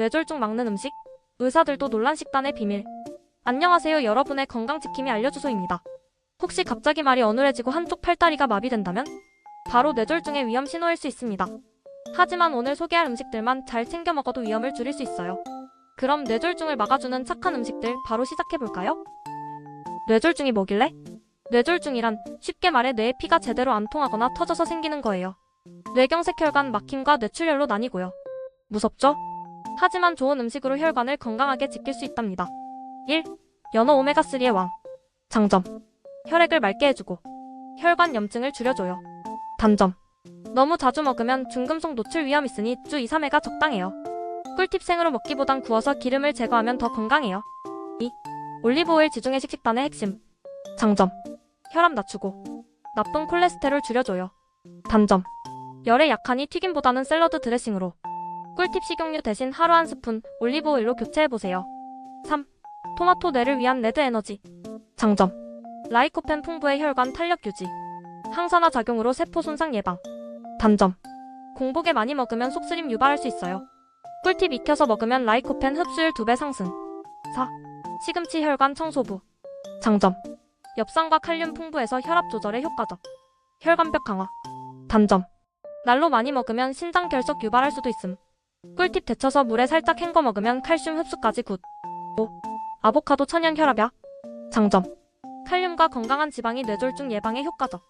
뇌졸중 막는 음식, 의사들도 논란 식단의 비밀. 안녕하세요 여러분의 건강지킴이 알려주소입니다. 혹시 갑자기 말이 어눌해지고 한쪽 팔다리가 마비된다면? 바로 뇌졸중의 위험 신호일 수 있습니다. 하지만 오늘 소개할 음식들만 잘 챙겨 먹어도 위험을 줄일 수 있어요. 그럼 뇌졸중을 막아주는 착한 음식들 바로 시작해볼까요? 뇌졸중이 뭐길래? 뇌졸중이란 쉽게 말해 뇌의 피가 제대로 안 통하거나 터져서 생기는 거예요. 뇌경색 혈관 막힘과 뇌출혈로 나뉘고요. 무섭죠? 하지만 좋은 음식으로 혈관을 건강하게 지킬 수 있답니다. 1. 연어 오메가3의 왕. 장점. 혈액을 맑게 해주고 혈관 염증을 줄여줘요. 단점. 너무 자주 먹으면 중금속 노출 위험 있으니 주 2, 3회가 적당해요. 꿀팁 생으로 먹기보단 구워서 기름을 제거하면 더 건강해요. 2. 올리브오일 지중해 식 식단의 핵심. 장점. 혈압 낮추고 나쁜 콜레스테롤 줄여줘요. 단점. 열에 약하니 튀김보다는 샐러드 드레싱으로 꿀팁 식용유 대신 하루 한 스푼 올리브오일로 교체해보세요. 3. 토마토 뇌를 위한 레드 에너지. 장점. 라이코펜 풍부의 혈관 탄력 유지. 항산화 작용으로 세포 손상 예방. 단점. 공복에 많이 먹으면 속쓰림 유발할 수 있어요. 꿀팁 익혀서 먹으면 라이코펜 흡수율 2배 상승. 4. 시금치 혈관 청소부. 장점. 엽산과 칼륨 풍부해서 혈압 조절에 효과적. 혈관벽 강화. 단점. 날로 많이 먹으면 신장 결석 유발할 수도 있음. 꿀팁 데쳐서 물에 살짝 헹궈 먹으면 칼슘 흡수까지 굿. 5. 아보카도 천연 혈압약. 장점. 칼륨과 건강한 지방이 뇌졸중 예방에 효과적.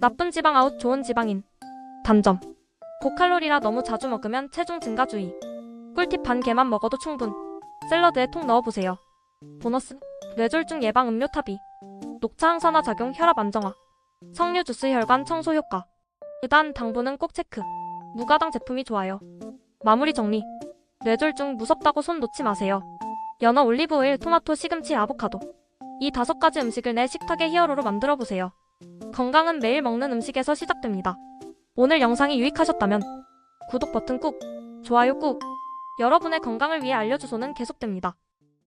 나쁜 지방 아웃 좋은 지방인. 단점. 고칼로리라 너무 자주 먹으면 체중 증가 주의. 꿀팁 반 개만 먹어도 충분. 샐러드에 통 넣어보세요. 보너스. 뇌졸중 예방 음료 탑이. 녹차 항산화 작용 혈압 안정화. 석류 주스 혈관 청소 효과. 일단 당분은 꼭 체크. 무가당 제품이 좋아요. 마무리 정리. 뇌졸중 무섭다고 손 놓지 마세요. 연어 올리브오일, 토마토, 시금치, 아보카도. 이 다섯 가지 음식을 내 식탁의 히어로로 만들어 보세요. 건강은 매일 먹는 음식에서 시작됩니다. 오늘 영상이 유익하셨다면 구독 버튼 꾹, 좋아요 꾹. 여러분의 건강을 위해 알려주소는 계속됩니다.